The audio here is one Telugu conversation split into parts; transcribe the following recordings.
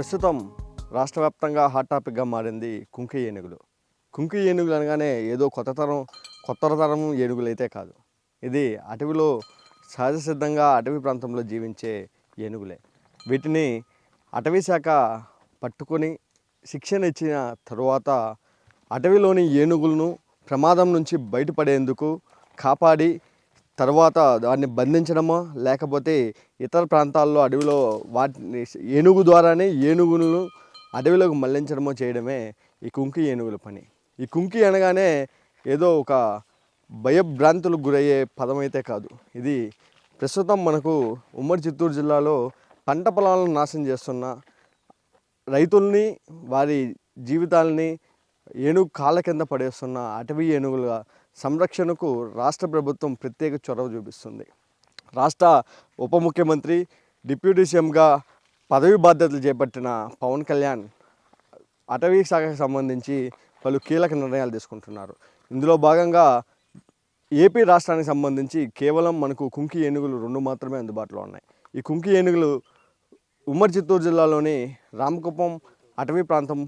ప్రస్తుతం రాష్ట్ర వ్యాప్తంగా హాట్ టాపిక్గా మారింది కుంకి ఏనుగులు. కుంకి ఏనుగులు అనగానే ఏదో కొత్త తరం కొత్త తరం ఏనుగులు అయితే కాదు. ఇది అటవీలో సహజ సిద్ధంగా అటవీ ప్రాంతంలో జీవించే ఏనుగులే. వీటిని అటవీ శాఖ పట్టుకొని శిక్షణ ఇచ్చిన తరువాత అటవీలోని ఏనుగులను ప్రమాదం నుంచి బయటపడేందుకు కాపాడి తర్వాత దాన్ని బంధించడమో లేకపోతే ఇతర ప్రాంతాల్లో అడవిలో వాటిని ఏనుగు ద్వారానే ఏనుగులను అడవిలోకి మళ్ళించడమో చేయడమే ఈ కుంకి ఏనుగుల పని. ఈ కుంకి అనగానే ఏదో ఒక భయభ్రాంతులకు గురయ్యే పదం అయితే కాదు. ఇది ప్రస్తుతం మనకు ఉమ్మడి చిత్తూరు జిల్లాలో పంట పొలాలను నాశనం చేస్తున్న రైతుల్ని వారి జీవితాలని ఏనుగు కాళ్ళ కింద పడేస్తున్న అటవీ ఏనుగులుగా సంరక్షణకు రాష్ట్ర ప్రభుత్వం ప్రత్యేక చొరవ చూపిస్తుంది. రాష్ట్ర ఉప ముఖ్యమంత్రి డిప్యూటీ సీఎంగా పదవి బాధ్యతలు చేపట్టిన పవన్ కళ్యాణ్ అటవీ శాఖకు సంబంధించి పలు కీలక నిర్ణయాలు తీసుకుంటున్నారు. ఇందులో భాగంగా ఏపీ రాష్ట్రానికి సంబంధించి కేవలం మనకు కుంకి ఏనుగులు రెండు మాత్రమే అందుబాటులో ఉన్నాయి. ఈ కుంకి ఏనుగులు ఉమ్మడి చిత్తూరు జిల్లాలోని రామకుప్పం అటవీ ప్రాంతం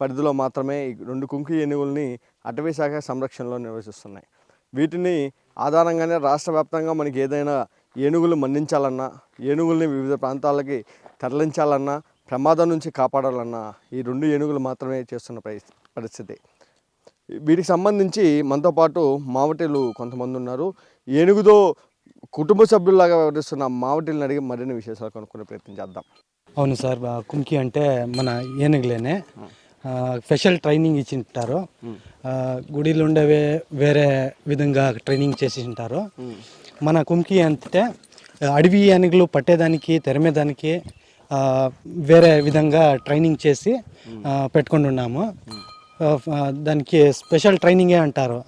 పరిధిలో మాత్రమే ఈ రెండు కుంకి ఏనుగుల్ని అటవీ శాఖ సంరక్షణలో నిర్వహిస్తున్నాయి. వీటిని ఆధారంగానే రాష్ట్ర వ్యాప్తంగా మనకి ఏదైనా ఏనుగులు మన్నించాలన్నా ఏనుగుల్ని వివిధ ప్రాంతాలకి తరలించాలన్నా ప్రమాదం నుంచి కాపాడాలన్నా ఈ రెండు ఏనుగులు మాత్రమే చేస్తున్న పరిస్థి- పరిస్థితి. వీటికి సంబంధించి మనతో పాటు మావటీలు కొంతమంది ఉన్నారు. ఏనుగుతో కుటుంబ సభ్యుల్లాగా వ్యవహరిస్తున్న మావటీలను అడిగి మరిన్ని విశేషాలు కనుక్కునే ప్రయత్నం చేద్దాం. అవును సార్ కుంకి అంటే మన ఏనుగులేనే. స్పెషల్ ట్రైనింగ్ ఇచ్చి ఉంటారు గుడిలో ఉండేవే వేరే విధంగా ట్రైనింగ్ చేసి ఉంటారు మన కుంకి అంటే అడవి ఏనుగులు పట్టేదానికి తెరమేదానికి వేరే విధంగా ట్రైనింగ్ చేసి పెట్టుకొని ఉన్నాము దానికి స్పెషల్ ట్రైనింగే అంటారు.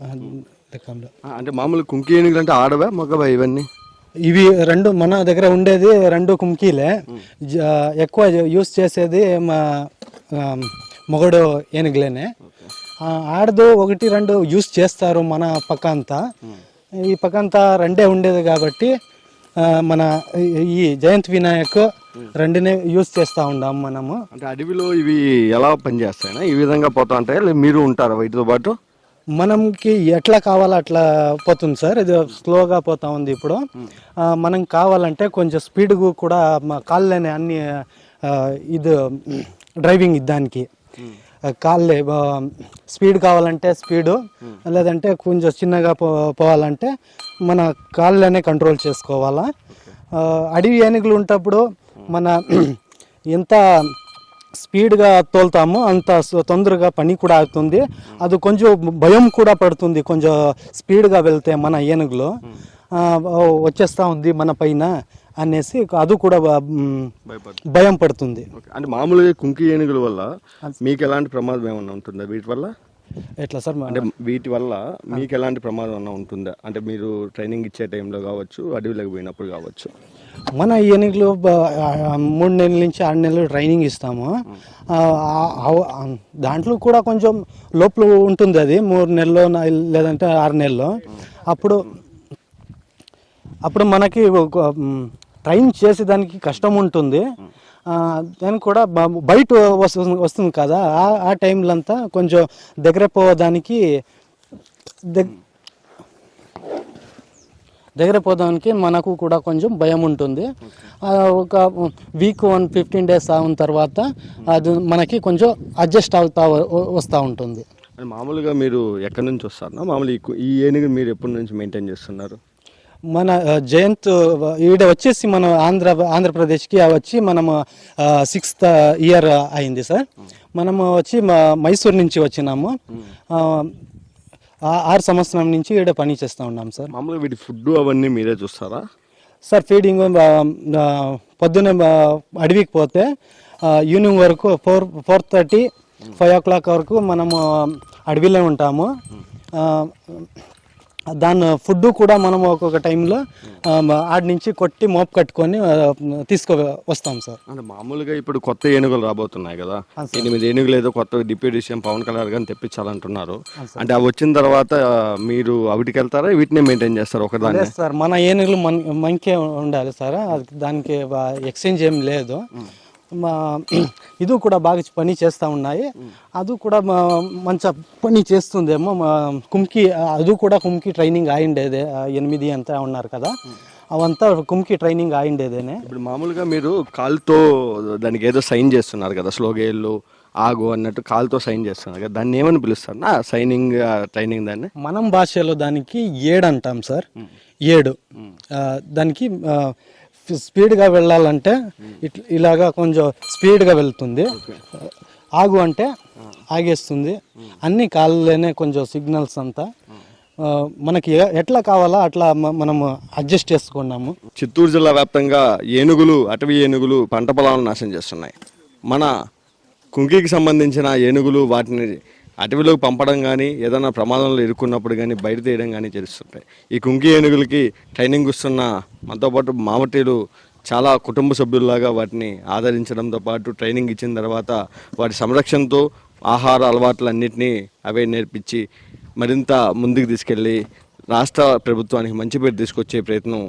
అంటే మామూలు కుంకి ఏనుగులు అంటే ఆడవా మగవా ఇవన్నీ? ఇవి రెండు మన దగ్గర ఉండేది రెండు కుంకీలే. ఎక్కువ యూస్ చేసేది మా మొగడు ఏనుగులేనే. ఆడదు ఒకటి రెండు యూస్ చేస్తారు మన పక్క అంతా ఈ పక్క అంతా రెండే ఉండేది కాబట్టి మన ఈ- జయంత్ వినాయక్ రెండునే యూస్ చేస్తూ ఉన్నాం మనము. అంటే అడవిలో ఇవి ఎలా పనిచేస్తాయనా? ఈ విధంగా పోతా ఉంటాయా? మీరు ఉంటారా వీటితో పాటు? మనకి ఎట్లా కావాలో అట్లా పోతుంది సార్. ఇది స్లోగా పోతా ఉంది ఇప్పుడు. మనం కావాలంటే కొంచెం స్పీడ్ కూడా మా కాళ్ళని అన్ని ఇది డ్రైవింగ్ దానికి. కాళ్ళే స్పీడ్ కావాలంటే స్పీడు లేదంటే కొంచెం చిన్నగా పో పోవాలంటే మన కాళ్ళనే కంట్రోల్ చేసుకోవాలా. అడవి ఏనుగులు ఉంటప్పుడు మన ఎంత స్పీడ్గా తోలుతాము అంత తొందరగా పని కూడా అవుతుంది. అది కొంచెం భయం కూడా పడుతుంది కొంచెం స్పీడ్గా వెళ్తే మన ఏనుగులో. వచ్చేస్తా ఉంది మన పైన అనేసి అది కూడా భయం పడుతుంది. అంటే మామూలుగా కుంకి ఏనుగుల వల్ల మీకు ఎలాంటి ప్రమాదం ఏమన్నా ఉంటుందా? వీటి వల్ల? ఎట్లా సార్ అంటే వీటి వల్ల మీకు ఎలాంటి ప్రమాదం అన్నా ఉంటుందా? అంటే మీరు ట్రైనింగ్ ఇచ్చే టైంలో కావచ్చు అడవిలోకి పోయినప్పుడు కావచ్చు. మన ఏనుగులు మూడు నెలల నుంచి ఆరు నెలలు ట్రైనింగ్ ఇస్తాము. దాంట్లో కూడా కొంచెం లోపల ఉంటుంది అది మూడు నెలలు లేదంటే ఆరు నెలలు. అప్పుడు అప్పుడు మనకి ఒక, ట్రైన్ చేసేదానికి కష్టం ఉంటుంది. దాని కూడా బయట వస్తుంది వస్తుంది కదా. ఆ టైంలో అంతా కొంచెం దగ్గర పోవడానికి దగ్గర పోవడానికి మనకు కూడా కొంచెం భయం ఉంటుంది. ఒక వీక్ వన్ ఫిఫ్టీన్ డేస్ ఆగిన తర్వాత అది మనకి కొంచెం అడ్జస్ట్ అవుతా వస్తూ ఉంటుంది. మామూలుగా మీరు ఎక్కడి నుంచి వస్తారు మామూలు ఈ ఏనుగు మీరు ఎప్పటి నుంచి మెయింటైన్ చేస్తున్నారు? మన జయంత్ ఈడ వచ్చేసి మన ఆంధ్ర ఆంధ్రప్రదేశ్కి వచ్చి మనము సిక్స్త్ ఇయర్ అయింది సార్. మనము వచ్చి మా మైసూర్ నుంచి వచ్చినాము. ఆరు సంవత్సరం నుంచి ఈడ పని చేస్తూ ఉన్నాం సార్. మామూలుగా వీటి ఫుడ్ అవన్నీ మీరే చూస్తారా? సార్ ఫీడింగ్ పొద్దున్న అడవికి పోతే ఈవినింగ్ వరకు four four thirty five o'clock వరకు మనము అడవిలో ఉంటాము. దాని ఫుడ్ కూడా మనం ఒక్కొక్క టైంలో ఆడి నుంచి కొట్టి మోపు కట్టుకొని తీసుకు వస్తాం సార్. అంటే మామూలుగా ఇప్పుడు కొత్త ఏనుగులు రాబోతున్నాయి కదా. ఎనిమిది ఏనుగులు ఏదో కొత్త డిప్యూటీ సీఎం పవన్ కళ్యాణ్ గారిని తెప్పించాలంటున్నారు. అంటే అవి వచ్చిన తర్వాత మీరు అవిటికి వెళ్తారా? వీటినే మెయింటైన్ చేస్తారు ఒకదాన్ని? లేదు సార్ మన ఏనుగులు మన మనకే ఉండాలి సార్. దానికి ఎక్స్చేంజ్ ఏం లేదు. ఇది కూడా బాగా పని చేస్తూ ఉన్నాయి. అది కూడా మంచి పని చేస్తుందేమో కుమ్కి అది కూడా కుమ్కి ట్రైనింగ్ అయిండేదే ఎనిమిది అంతా ఉన్నారు కదా. అవంతా కుమ్కి ట్రైనింగ్ అయిండేదేనే ఇప్పుడు మామూలుగా మీరు కాలుతో దానికి ఏదో సైన్ చేస్తున్నారు కదా స్లోగేళ్ళు ఆగు అన్నట్టు కాలుతో సైన్ చేస్తున్నారు కదా దాన్ని ఏమని పిలుస్తారు? నా సైనింగ్ ట్రైనింగ్ దాన్ని? మనం భాషలో దానికి ఏడు అంటాం సార్. ఏడు. దానికి స్పీడ్గా వెళ్ళాలంటే ఇట్లా ఇలాగా కొంచెం స్పీడ్గా వెళ్తుంది. ఆగు అంటే ఆగేస్తుంది. అన్ని కాళ్ళలోనే కొంచెం సిగ్నల్స్ అంతా. మనకి ఎట్లా కావాలా అట్లా మనము అడ్జస్ట్ చేసుకున్నాము. చిత్తూరు జిల్లా వ్యాప్తంగా ఏనుగులు అటవీ ఏనుగులు పంట పొలాలను నాశనం చేస్తున్నాయి. మన కుంకికి సంబంధించిన ఏనుగులు వాటిని అటవీలోకి పంపడం కానీ ఏదైనా ప్రమాదంలో ఇరుక్కున్నప్పుడు కానీ బయట తీయడం కానీ చేస్తుంటాయి ఈ కుంకి ఏనుగులకి ట్రైనింగ్ ఇస్తున్న మనతో పాటు మామటీలు చాలా కుటుంబ సభ్యుల్లాగా వాటిని ఆదరించడంతో పాటు ట్రైనింగ్ ఇచ్చిన తర్వాత వాటి సంరక్షణతో ఆహార అలవాట్లన్నింటినీ అవే నేర్పించి మరింత ముందుకు తీసుకెళ్ళి రాష్ట్ర ప్రభుత్వానికి మంచి పేరు తీసుకొచ్చే ప్రయత్నం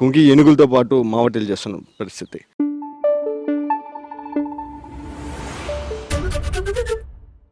కుంకి ఏనుగులతో పాటు మావటీలు చేస్తున్న పరిస్థితి.